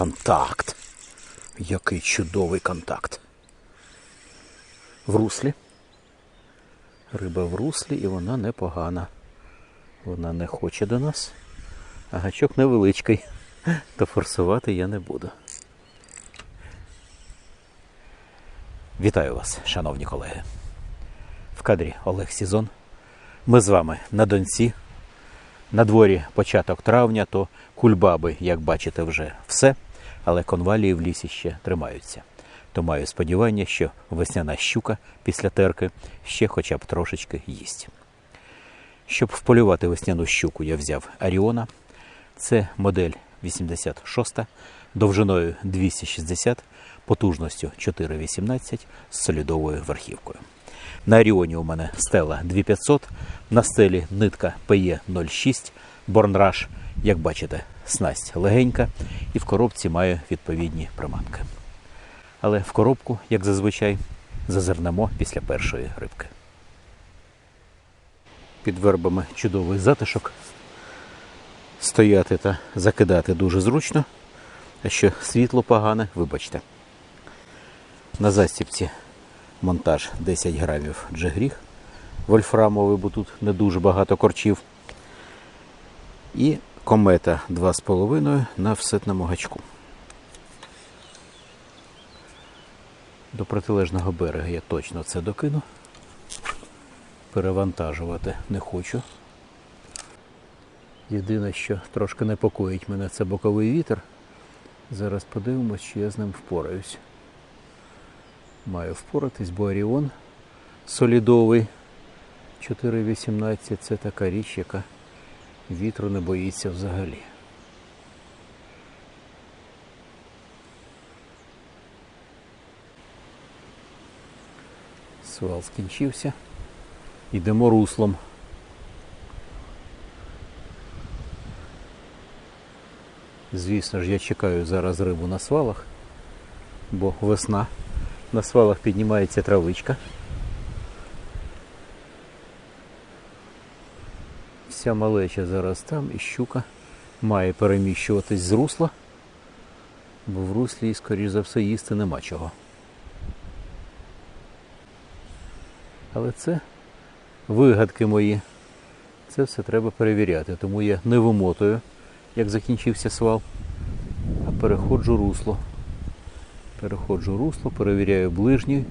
контакт. Який чудовий контакт. В руслі. Риба в руслі і вона непогана. Вона не хоче до нас. А гачок невеличкий. То форсувати я не буду. Вітаю вас, шановні колеги. В кадрі Олег Сізон. Ми з вами на Донці. На дворі початок травня, то кульбаби, як бачите, вже все, але конвалії в лісі ще тримаються. То маю сподівання, що весняна щука після терки ще хоча б трошечки їсть. Щоб вполювати весняну щуку, я взяв Аріона. Це модель 86, довжиною 260, потужністю 4,18 з солідовою верхівкою. На Аріоні у мене стела 2500, на стелі нитка PE 06, Борнраш, як бачите, снасть легенька, і в коробці маю відповідні приманки. Але в коробку, як зазвичай, зазирнемо після першої рибки. Під вербами чудовий затишок. Стояти та закидати дуже зручно. А що світло погане, вибачте. На застіпці монтаж 10 грамів джигріх вольфрамовий, бо тут не дуже багато корчів. І комета 2,5 на всетному гачку. До протилежного берега я точно це докину. Перевантажувати не хочу. Єдине, що трошки непокоїть мене, це боковий вітер. Зараз подивимось, чи я з ним впораюсь. Маю впоратись, бо Оріон солідовий 4,18 це така річ, яка вітру не боїться взагалі. Свал скінчився. Йдемо руслом. Звісно ж, я чекаю зараз рибу на свалах, бо весна. На свалах піднімається травичка. Вся малеча зараз там і щука має переміщуватись з русла, бо в руслі, скоріш за все, їсти нема чого. Але це вигадки мої. Це все треба перевіряти, тому я не вимотую, як закінчився свал, а переходжу русло. Переходжу русло, перевіряю ближній,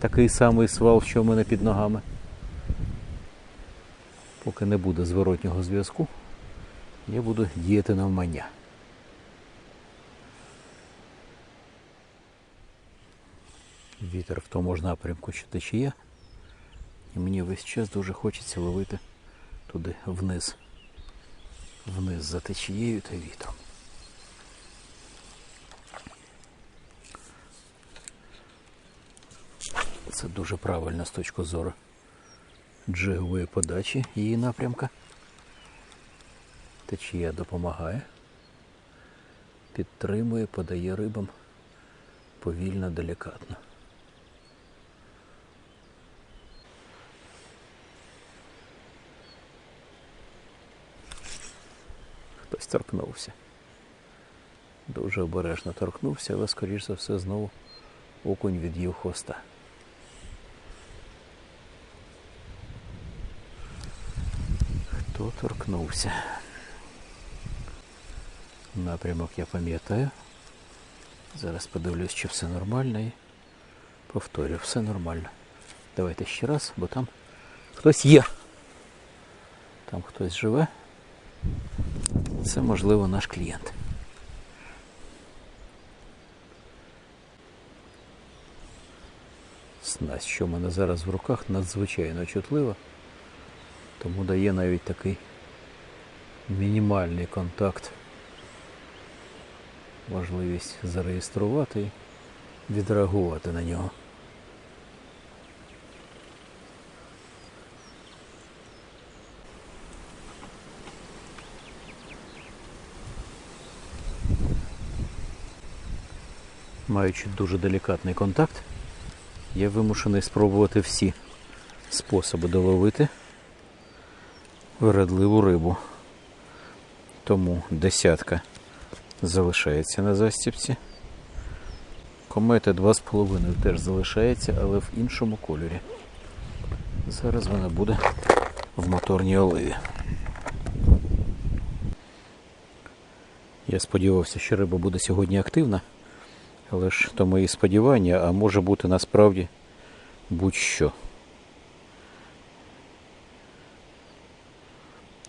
такий самий свал, що в мене під ногами. Поки не буде зворотнього зв'язку, я буду діяти навмання. Вітер в тому ж напрямку, що течія. І мені весь час дуже хочеться ловити туди вниз. Вниз за течією та вітром. Це дуже правильно з точки зору джигової подачі її напрямка. Течія допомагає, підтримує, подає рибам повільно, делікатно. Хтось торкнувся. Дуже обережно торкнувся, але, скоріш за все, знову окунь від'їв хвоста. Торкнувся? Напрямок я пам'ятаю. Зараз подивлюсь, чи все нормально і повторю, все нормально. Давайте ще раз, бо там хтось є. Там хтось живе. Це можливо наш клієнт. Снасть, що в мене зараз в руках, надзвичайно чутлива, тому дає навіть такий мінімальний контакт, можливість зареєструвати і відреагувати на нього. Маючи дуже делікатний контакт, я вимушений спробувати всі способи доловити вередливу рибу. Тому десятка залишається на застіпці. Комета 2,5 теж залишається, але в іншому кольорі. Зараз вона буде в моторній оливі. Я сподівався, що риба буде сьогодні активна, але ж то мої сподівання, а може бути насправді будь-що.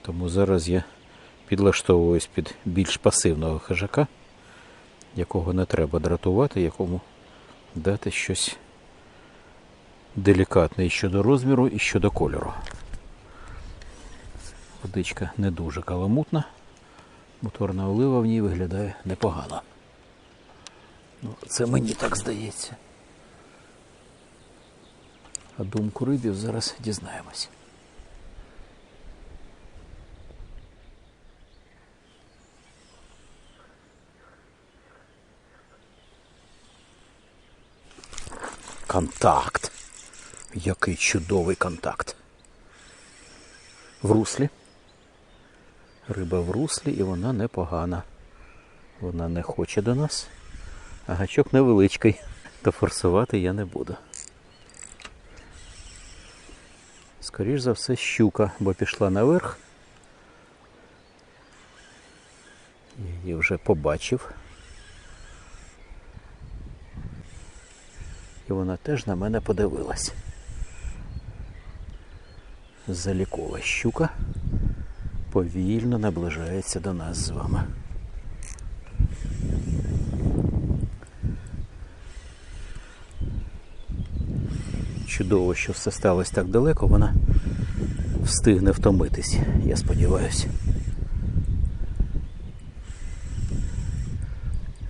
Тому зараз я підлаштовуюсь під більш пасивного хижака, якого не треба дратувати, якому дати щось делікатне і щодо розміру, і щодо кольору. Водичка не дуже каламутна. Моторна олива в ній виглядає непогано. Ну, це мені так здається. А думку рибів зараз дізнаємось. Контакт. Який чудовий контакт. В руслі. Риба в руслі і вона непогана. Вона не хоче до нас. А гачок невеличкий, то форсувати я не буду. Скоріш за все щука, бо пішла наверх. Я її вже побачив. І вона теж на мене подивилась. Залікова щука повільно наближається до нас з вами. Чудово, що все сталося так далеко, вона встигне втомитись, я сподіваюся.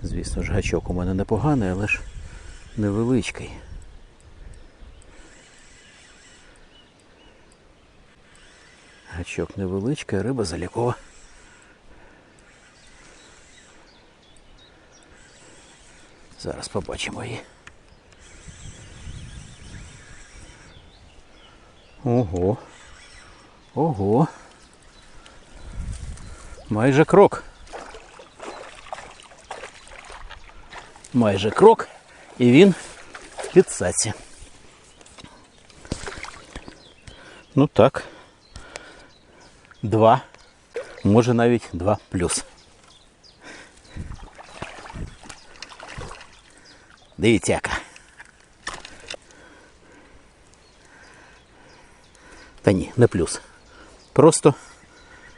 Звісно ж, гачок у мене непоганий, але ж невеличкий. Гачок невеличкий, а риба залікова. Зараз побачимо її. Ого. Ого. Майже крок. Майже крок. І він в підсаці. Ну так. Два. Може навіть два плюс. Дивіться яка. Та ні, не плюс. Просто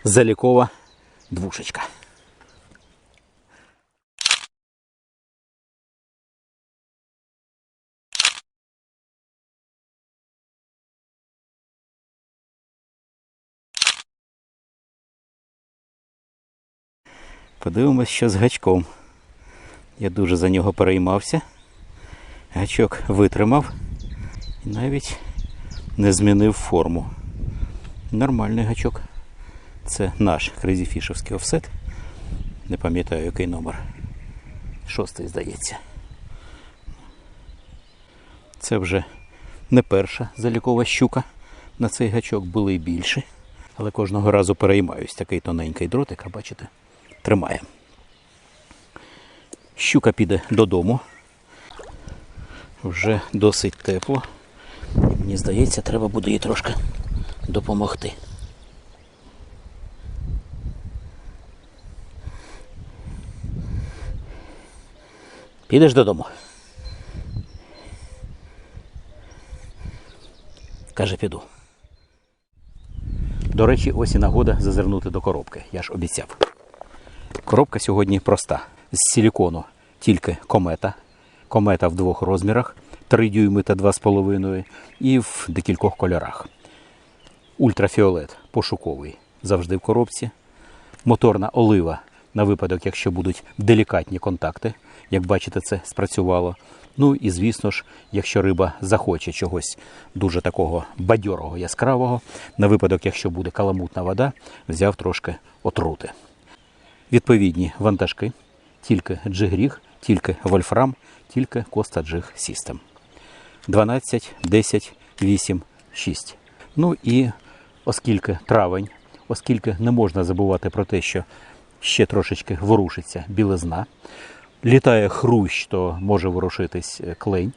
залікова двушечка. Подивимось, що з гачком. Я дуже за нього переймався. Гачок витримав і навіть не змінив форму. Нормальний гачок. Це наш кризіфішовський офсет. Не пам'ятаю, який номер. Шостий, здається. Це вже не перша залікова щука. На цей гачок були й більше. Але кожного разу переймаюсь. Такий тоненький дротик, а бачите, тримає. Щука піде додому. Вже досить тепло. Мені здається, треба буде їй трошки допомогти. Підеш додому? Каже, піду. До речі, ось і нагода зазирнути до коробки. Я ж обіцяв. Коробка сьогодні проста. З силікону тільки комета. Комета в двох розмірах 3 дюйми та 2,5 і в декількох кольорах. Ультрафіолет пошуковий завжди в коробці. Моторна олива на випадок, якщо будуть делікатні контакти. Як бачите, це спрацювало. Ну і звісно ж, якщо риба захоче чогось дуже такого бадьорого, яскравого, на випадок, якщо буде каламутна вода, взяв трошки отрути. Відповідні вантажки, тільки джигріг, тільки вольфрам, тільки Коста Джиг System. 12, 10, 8, 6. Ну і оскільки травень, оскільки не можна забувати про те, що ще трошечки ворушиться білизна. Літає хрущ, то може ворушитись е, клень.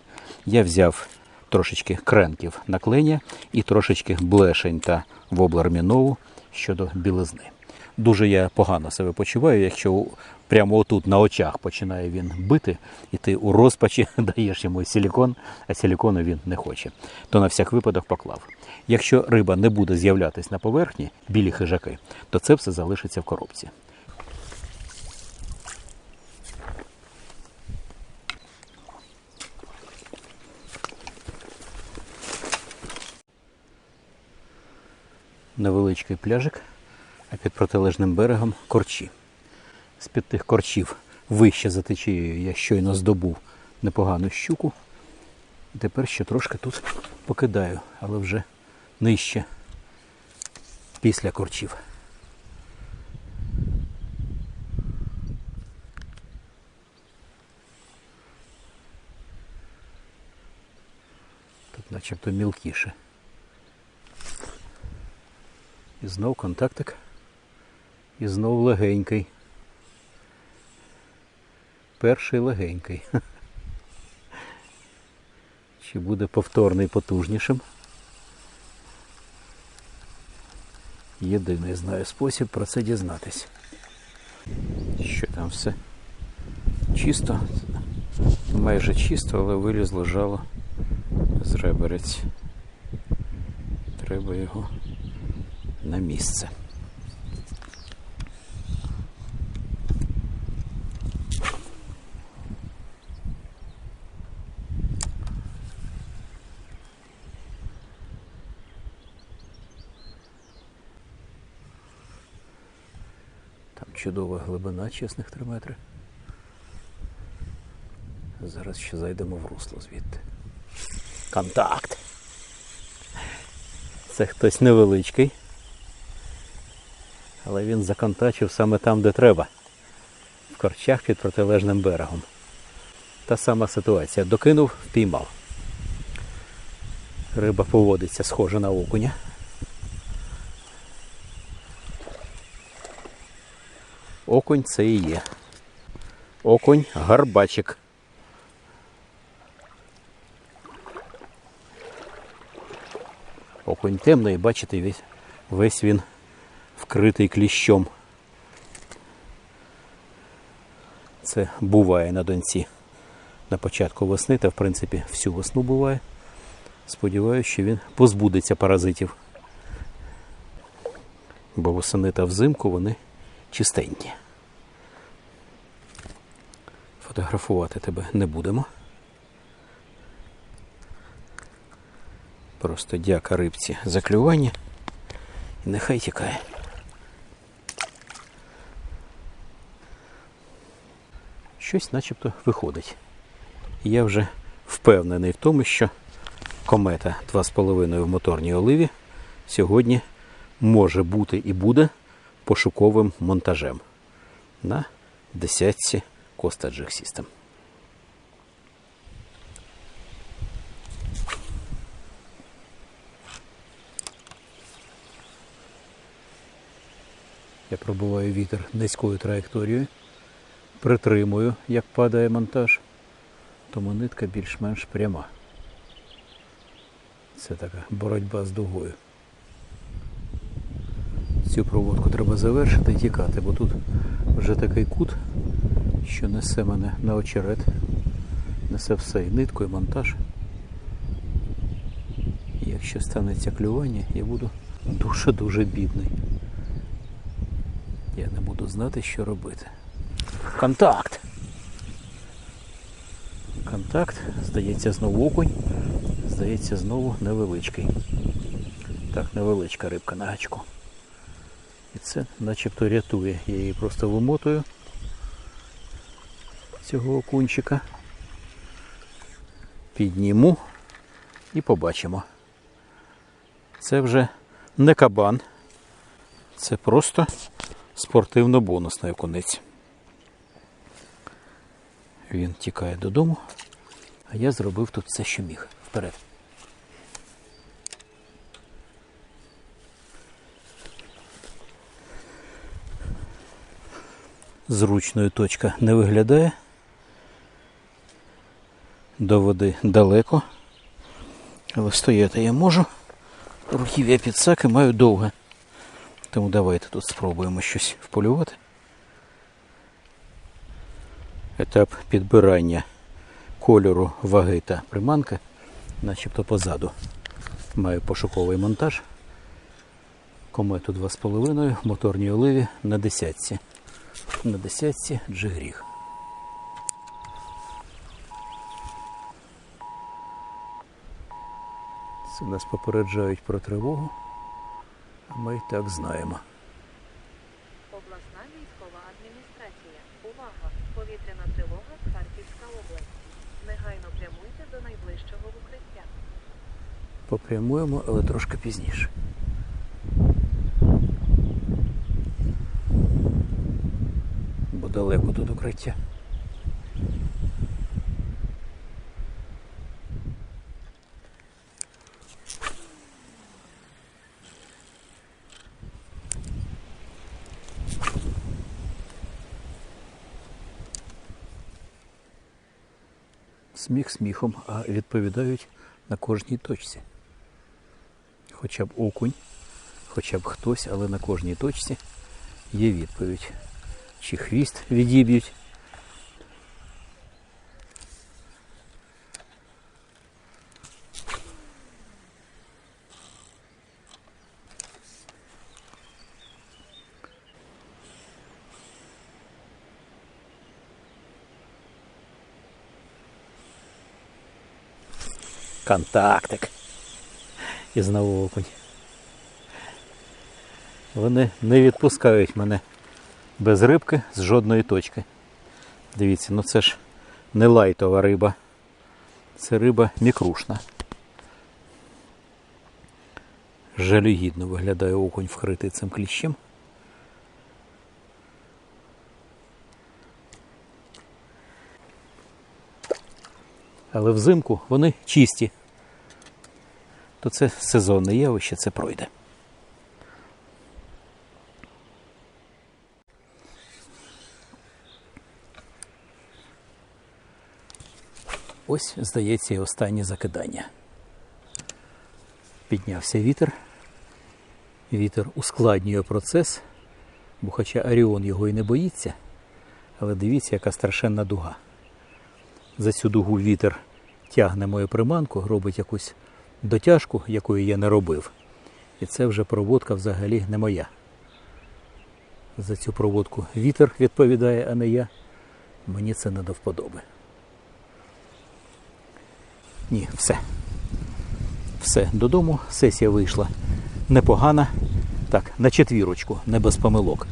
Я взяв трошечки кренків на кленя і трошечки блешень та воблермінову щодо білизни. Дуже я погано себе почуваю, якщо прямо отут на очах починає він бити, і ти у розпачі даєш йому силікон, а силікону він не хоче. То на всяк випадок поклав. Якщо риба не буде з'являтись на поверхні, білі хижаки, то це все залишиться в коробці. невеличкий пляжик, під протилежним берегом корчі. З-під тих корчів вище за течією я щойно здобув непогану щуку. Тепер ще трошки тут покидаю, але вже нижче після корчів. Тут начебто мілкіше. І знов контактик. І знов легенький. Перший легенький. Чи буде повторний потужнішим? Єдиний знаю спосіб про це дізнатись. Що там все? Чисто. Майже чисто, але вилізло жало з реберець. Треба його на місце. Чудова глибина, чесних 3 метри. Зараз ще зайдемо в русло звідти. Контакт! Це хтось невеличкий. Але він законтачив саме там, де треба. В корчах під протилежним берегом. Та сама ситуація. Докинув, впіймав. Риба поводиться схоже на окуня. Окунь це і є. Окунь гарбачик. Окунь темний, бачите, весь, весь він вкритий кліщом. Це буває на донці на початку весни, та в принципі всю весну буває. Сподіваюся, що він позбудеться паразитів. Бо восени та взимку вони чистенькі. Фотографувати тебе не будемо. Просто дяка рибці за клювання. І нехай тікає. Щось начебто виходить. Я вже впевнений в тому, що комета 2,5 в моторній оливі сьогодні може бути і буде пошуковим монтажем на десятці Costa Jig. Я пробуваю вітер низькою траєкторією, притримую, як падає монтаж, тому нитка більш-менш пряма. Це така боротьба з дугою. Цю проводку треба завершити і тікати, бо тут вже такий кут, що несе мене на очерет, несе все і нитку, і монтаж. Якщо станеться клювання, я буду дуже-дуже бідний. Я не буду знати, що робити. Контакт! Контакт, здається, знову окунь, здається, знову невеличкий. Так, невеличка рибка на гачку. І це начебто рятує. Я її просто вимотую цього окунчика. Підніму і побачимо. Це вже не кабан, це просто спортивно-бонусний окунець. Він тікає додому, а я зробив тут все, що міг. Вперед. Зручною точка не виглядає. До води далеко. Але стояти я можу. Руків'я підсаки маю довге. Тому давайте тут спробуємо щось вполювати. Етап підбирання кольору, ваги та приманки, начебто позаду. Маю пошуковий монтаж. Комету 2,5 моторній оливі на десятці. На десятці джигріг. Це нас попереджають про тривогу, а ми і так знаємо. Обласна військова адміністрація. Увага! Повітряна тривога Харківська область. Негайно прямуйте до найближчого укриття. Попрямуємо, але трошки пізніше. Далеко тут укриття. Сміх сміхом, а відповідають на кожній точці. Хоча б окунь, хоча б хтось, але на кожній точці є відповідь. Чи хвіст відіб'ють. Контактик. І знову окунь. Вони не відпускають мене без рибки з жодної точки. Дивіться, ну це ж не лайтова риба. Це риба мікрушна. Жалюгідно виглядає окунь вкритий цим кліщем. Але взимку вони чисті. То це сезонне явище, це пройде. Ось, здається, і останнє закидання. Піднявся вітер. Вітер ускладнює процес, бо хоча Аріон його і не боїться, але дивіться, яка страшенна дуга. За цю дугу вітер тягне мою приманку, робить якусь дотяжку, якої я не робив. І це вже проводка взагалі не моя. За цю проводку вітер відповідає, а не я. Мені це не до вподоби. Ні, все. Все, додому. Сесія вийшла непогана. Так, на четвірочку, не без помилок.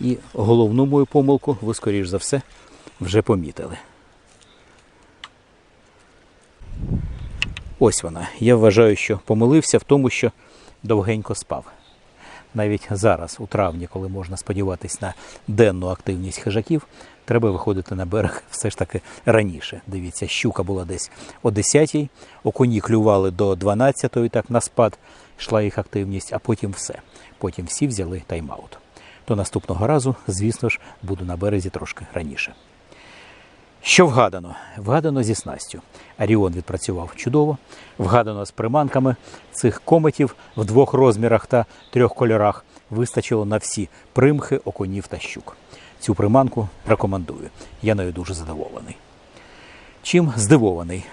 І головну мою помилку ви, скоріш за все, вже помітили. Ось вона. Я вважаю, що помилився в тому, що довгенько спав. Навіть зараз, у травні, коли можна сподіватися на денну активність хижаків, треба виходити на берег все ж таки раніше. Дивіться, щука була десь о 10-й, окуні клювали до 12-ї, так на спад йшла їх активність, а потім все. Потім всі взяли тайм-аут. То наступного разу, звісно ж, буду на березі трошки раніше. Що вгадано? Вгадано зі снастю. Аріон відпрацював чудово. Вгадано з приманками цих кометів в двох розмірах та трьох кольорах. Вистачило на всі примхи, окунів та щук. Цю приманку рекомендую. Я нею дуже задоволений. Чим здивований?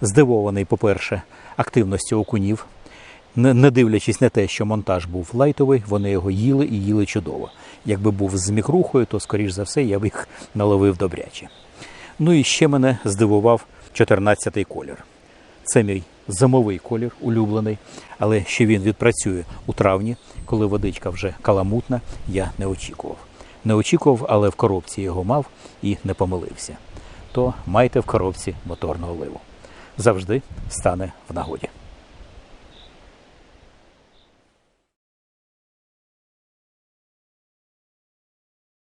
Здивований, по-перше, активністю окунів. Не не дивлячись на те, що монтаж був лайтовий, вони його їли і їли чудово. Якби був з мікрухою, то, скоріш за все, я б їх наловив добряче. Ну і ще мене здивував 14-й колір. Це мій зимовий колір, улюблений, але що він відпрацює у травні, коли водичка вже каламутна, я не очікував. Не очікував, але в коробці його мав і не помилився. То майте в коробці моторну оливу. Завжди стане в нагоді.